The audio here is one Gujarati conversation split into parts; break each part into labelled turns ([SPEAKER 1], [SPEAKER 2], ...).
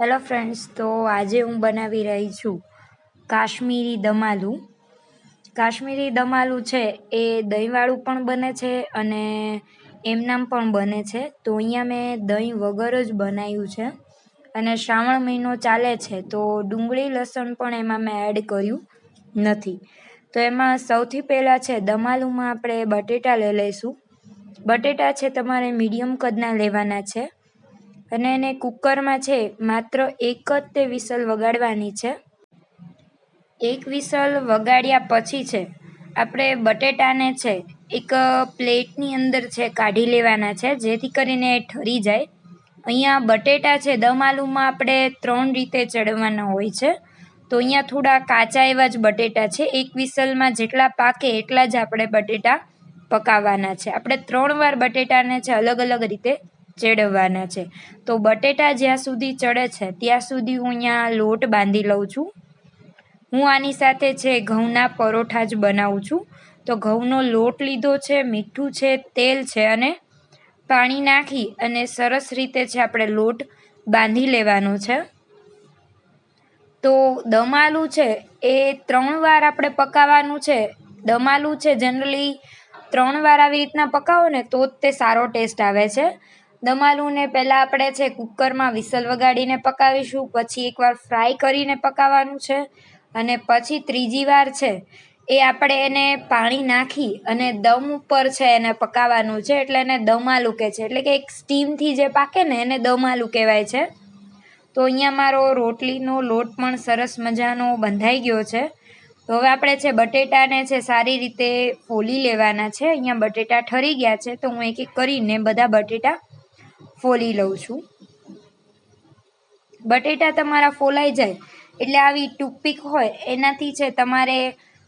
[SPEAKER 1] હેલો ફ્રેન્ડ્સ તો આજે હું બનાવી રહી છું કાશ્મીરી દમાલું કાશ્મીરી દમાલું છે એ દહીંવાળું પણ બને છે અને એમનામ પણ બને છે. તો અહીંયા મેં દહીં વગર જ બનાવ્યું છે અને શ્રાવણ મહિનો ચાલે છે, તો ડુંગળી, લસણ પણ એમાં મેં એડ કર્યું નથી. તો એમાં સૌથી પહેલાં છે દમાલુમાં આપણે બટેટા લઈ લઈશું. બટેટા છે તમારે મીડિયમ કદના લેવાના છે. અને એને કુકરમાં છે માત્ર એક જ તે વિસલ વગાડવાની છે. એક વિસલ વગાડ્યા પછી છે, આપણે બટેટાને છે એક પ્લેટની અંદર છે કાઢી લેવાના છે, જેથી કરીને એ ઠરી જાય. અહીંયા બટેટા છે, દમ આલુમાં આપણે ત્રણ રીતે ચડવાના હોય છે. તો અહીંયા થોડા કાચા એવા જ બટેટા છે, એક વિસલમાં જેટલા પાકે એટલા જ આપણે બટેટા પકાવવાના છે. આપણે ત્રણ વાર બટેટાને છે અલગ અલગ રીતે ચેડવવાના છે. તો બટેટા જ્યાં સુધી ચડે છે, ત્યાં સુધી હું અહીંયા લોટ બાંધી લઉં છું. હું આની સાથે છે, ઘઉંના પરોઠા જ બનાવું છું. તો ઘઉંનો લોટ લીધો છે, મીઠું છે, તેલ છે અને પાણી નાખી અને સરસ રીતે છે આપણે લોટ બાંધી લેવાનો છે. તો દમ આલુ છે, એ ત્રણ વાર આપણે પકાવવાનું છે. દમ આલુ છે, જનરલી ત્રણ વાર આવી રીતના પકાવો ને તો જ તે સારો ટેસ્ટ આવે છે. દમ આલુને પહેલાં આપણે છે કુકરમાં વિસલ વગાડીને પકાવીશું, પછી એકવાર ફ્રાય કરીને પકાવવાનું છે અને પછી ત્રીજી વાર છે એ આપણે એને પાણી નાખી અને દમ ઉપર છે એને પકાવવાનું છે, એટલે એને દમાલું કે છે. એટલે કે એક સ્ટીમથી જે પાકે ને એને દમાલું કહેવાય છે. તો અહીંયા મારો રોટલીનો લોટ પણ સરસ મજાનો બંધાઈ ગયો છે. તો હવે આપણે છે બટેટાને છે સારી રીતે ફોલી લેવાના છે. અહીંયા બટેટા ઠરી ગયા છે, તો હું એક એક કરીને બધા બટેટા ફોલી લઉં છું. બટેટા તમારા ફોલાઈ જાય એટલે આવી ટૂપિક હોય, એનાથી છે તમારે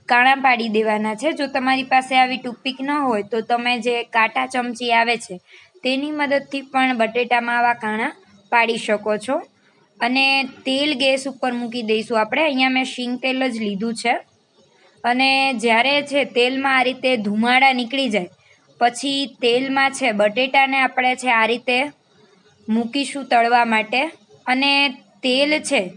[SPEAKER 1] કાણા પાડી દેવાના છે. જો તમારી પાસે આવી ટૂપિક ન હોય, તો તમે જે કાંટા ચમચી આવે છે, તેની મદદથી પણ બટેટામાં આવા કાણા પાડી શકો છો. અને તેલ ગેસ ઉપર મૂકી દઈશું આપણે. અહીંયા મેં શીંગ તેલ જ લીધું છે. અને જ્યારે છે તેલમાં આ રીતે ધુમાડા નીકળી જાય, પછી તેલમાં છે બટેટાને આપણે છે આ રીતે મૂકીશું તળવા માટે. અને તેલ છે,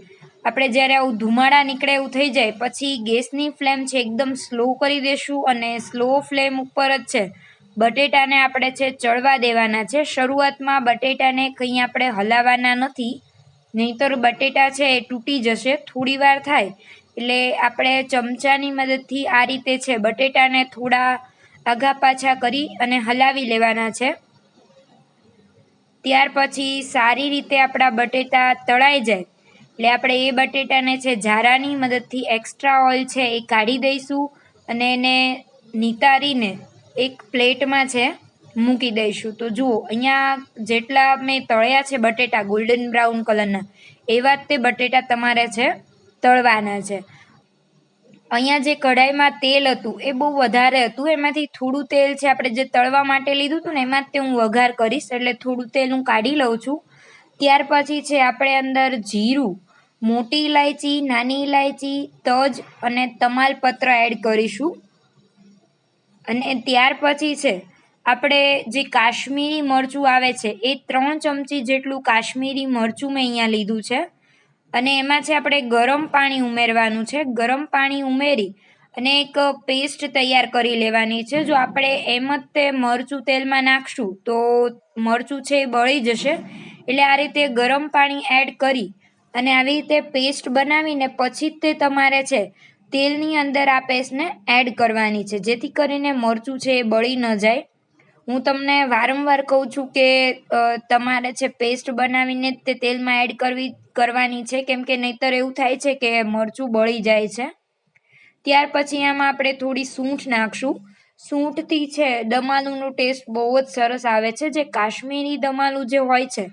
[SPEAKER 1] આપણે જ્યારે આવું ધુમાડા નીકળે એવું થઈ જાય, પછી ગેસની ફ્લેમ છે, એકદમ સ્લો કરી દેશું અને સ્લો ફ્લેમ ઉપર જ છે. બટેટાને આપણે છે, ચડવા દેવાના છે. શરૂઆતમાં બટેટાને કંઈ આપણે હલાવવાના નથી. નહીંતર બટેટા છે, એ તૂટી જશે, થોડી વાર થાય. એટલે આપણે ચમચાની મદદથી આ રીતે છે, બટેટાને થોડા આગા પાછા કરી અને હલાવી લેવાના છે. ત્યાર પછી સારી રીતે આપણા બટેટા તળાઈ જાય. એટલે આપણે એ બટેટાને છે ઝારાની મદદથી એક્સ્ટ્રા ઓઇલ છે એ કાઢી દઈશું અને એને નિતારીને એક પ્લેટમાં છે મૂકી દઈશું. તો જુઓ, અહીંયા જેટલા મેં તળ્યા છે બટેટા ગોલ્ડન બ્રાઉન કલરના એવા જ તે બટેટા તમારે છે તળવાના છે. અહીંયા જે કઢાઈમાં તેલ હતું, એ બહુ વધારે હતું. એમાંથી થોડું તેલ છે, આપણે જે તળવા માટે લીધું હતું ને એમાં તે હું વઘાર કરીશ, એટલે થોડું તેલ હું કાઢી લઉં છું. ત્યાર પછી છે, આપણે અંદર જીરું, મોટી ઇલાયચી નાની ઇલાયચી તજ અને તમાલપત્ર એડ કરીશું. અને ત્યાર પછી છે, આપણે જે કાશ્મીરી મરચું આવે છે, એ ત્રણ ચમચી જેટલું કાશ્મીરી મરચું મેં અહીંયા લીધું છે. અને એમાં છે આપણે ગરમ પાણી ઉમેરવાનું છે. ગરમ પાણી ઉમેરી અને એક પેસ્ટ તૈયાર કરી લેવાની છે. જો આપણે એમ જ તે મરચું તેલમાં નાખશું તો મરચું છે એ બળી જશે. એટલે આ રીતે ગરમ પાણી એડ કરી અને આવી રીતે પેસ્ટ બનાવીને પછી તે તમારે છે તેલની અંદર આ પેસ્ટને એડ કરવાની છે. જેથી કરીને મરચું છે એ બળી ન જાય. હું તમને વારંવાર કહું છું કે તમારે છે પેસ્ટ બનાવીને તે તેલમાં એડ કરવી, કરવાની છે, કેમ કે નહીંતર એવું થાય છે કે મરચું બળી જાય છે. ત્યાર પછી આમાં આપણે થોડી સૂંઠ નાખશું. સૂંઠથી છે, દમાલુનો ટેસ્ટ બહુ જ સરસ આવે છે. જે કાશ્મીરી દમાલું જે હોય છે,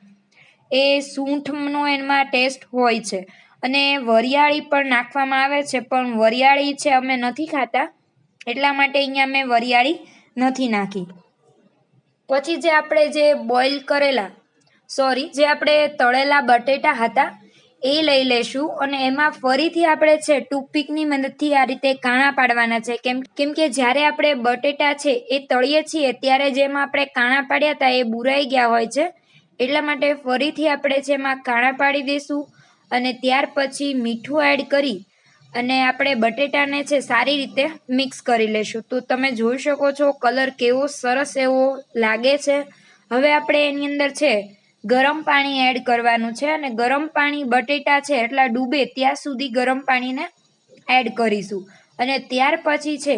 [SPEAKER 1] એ સૂંઠનો એમાં ટેસ્ટ હોય છે. અને વરિયાળી પણ નાખવામાં આવે છે, પણ વરિયાળી છે અમે નથી ખાતા. એટલા માટે અહીંયા મેં વરિયાળી નથી નાખી. પછી જે આપણે જે બોઇલ કરેલા સોરી જે આપણે તળેલા બટેટા હતા, એ લઈ લેશું અને એમાં ફરીથી આપણે છે ટૂથપીકની મદદથી આ રીતે કાણા પાડવાના છે. કેમ કેમ કે જ્યારે આપણે બટેટા છે એ તળીએ છીએ, ત્યારે જેમાં આપણે કાણા પાડ્યા હતા એ બુરાઈ ગયા હોય છે. એટલા માટે ફરીથી આપણે છે એમાં કાણા પાડી દઈશું અને ત્યાર પછી મીઠું એડ કરી અને આપણે બટેટાને છે સારી રીતે મિક્સ કરી લેશું. તો તમે જોઈ શકો છો કલર કેવો સરસ એવો લાગે છે. હવે આપણે એની અંદર છે ગરમ પાણી એડ કરવાનું છે અને ગરમ પાણી બટેટા છે એટલા ડૂબે ત્યાં સુધી ગરમ પાણીને એડ કરીશું. અને ત્યાર પછી છે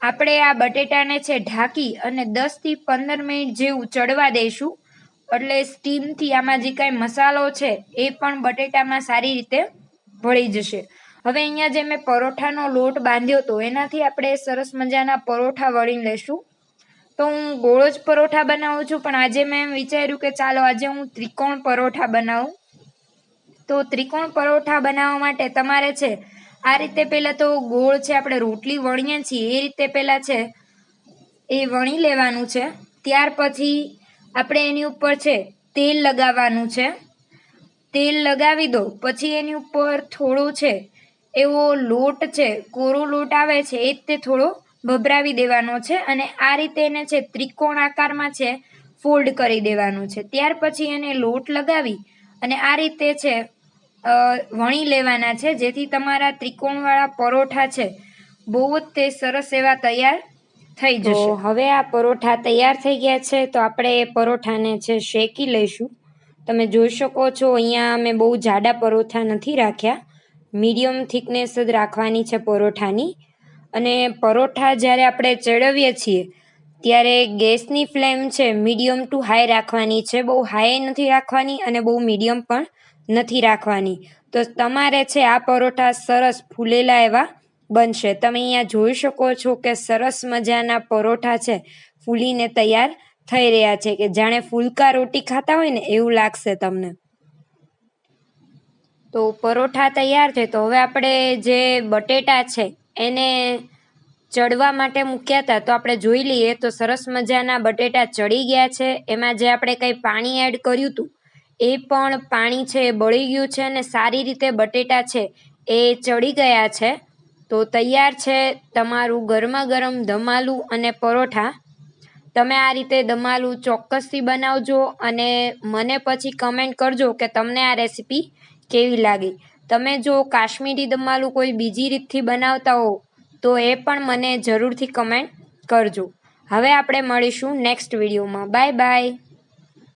[SPEAKER 1] આપણે આ બટેટાને છે ઢાંકી અને દસથી પંદર મિનિટ જેવું ચડવા દઈશું એટલે સ્ટીમથી આમાં જે કાંઈ મસાલો છે એ પણ બટેટામાં સારી રીતે ભળી જશે. હવે અહીંયા જે મેં પરોઠાનો લોટ બાંધ્યો હતો એનાથી આપણે સરસ મજાના પરોઠા વળી લેશું. તો હું ગોળ જ પરોઠા બનાવું છું, પણ આજે મેં વિચાર્યું કે ચાલો આજે હું ત્રિકોણ પરોઠા બનાવું. તો ત્રિકોણ પરોઠા બનાવવા માટે તમારે છે, આ રીતે પહેલાં તો ગોળ છે, આપણે રોટલી વણીએ છીએ, એ રીતે પહેલાં છે, એ વણી લેવાનું છે. ત્યાર પછી આપણે એની ઉપર છે, તેલ લગાવવાનું છે. તેલ લગાવી દો, પછી એની ઉપર થોડું છે એવો લોટ છે કોરો લોટ આવે છે એ જ તે થોડો ભભરાવી દેવાનો છે અને આ રીતે એને છે ત્રિકોણ આકારમાં છે ફોલ્ડ કરી દેવાનું છે. ત્યાર પછી એને લોટ લગાવી અને આ રીતે છે વણી લેવાના છે જેથી તમારા ત્રિકોણવાળા પરોઠા છે બહુ જ તે સરસ એવા તૈયાર થઈ જશે. હવે આ પરોઠા તૈયાર થઈ ગયા છે તો આપણે એ પરોઠાને છે શેકી લઈશું. તમે જોઈ શકો છો અહીંયા મેં બહુ જાડા પરોઠા નથી રાખ્યા. મીડિયમ થિકનેસ જ રાખવાની છે પરોઠાની. અને પરોઠા જ્યારે આપણે ચડવીએ છીએ, ત્યારે ગેસની ફ્લેમ છે મીડિયમ ટુ હાઈ રાખવાની છે. બહુ હાઈ નથી રાખવાની અને બહુ મીડિયમ પણ નથી રાખવાની. તો તમારે છે આ પરોઠા સરસ ફૂલેલા એવા બનશે. તમે અહીંયા જોઈ શકો છો કે સરસ મજાના પરોઠા છે, ફૂલીને તૈયાર થઈ રહ્યા છે કે જાણે ફૂલકા રોટી ખાતા હોય ને એવું લાગશે તમને. તો પરોઠા તૈયાર છે. તો હવે આપણે જે બટેટા છે, એને ચડવા માટે મૂક્યા હતા, તો આપણે જોઈ લઈએ. તો સરસ મજાના બટેટા ચડી ગયા છે. એમાં જે આપણે કંઈ પાણી એડ કર્યું હતું, એ પણ પાણી છે, એ બળી ગયું છે અને સારી રીતે બટેટા છે, એ ચડી ગયા છે. તો તૈયાર છે તમારું ગરમા ગરમ દમાલું અને પરોઠા. તમે આ રીતે દમાલું ચોક્કસથી બનાવજો અને મને પછી કમેન્ટ કરજો કે તમને આ રેસીપી કેવી લાગી? તમે જો કાશ્મીરી દમાલું કોઈ બીજી રીતથી બનાવતા હો તો એ પણ મને જરૂરથી કમેન્ટ કરજો. હવે આપણે મળીશું નેક્સ્ટ વિડીયોમાં બાય બાય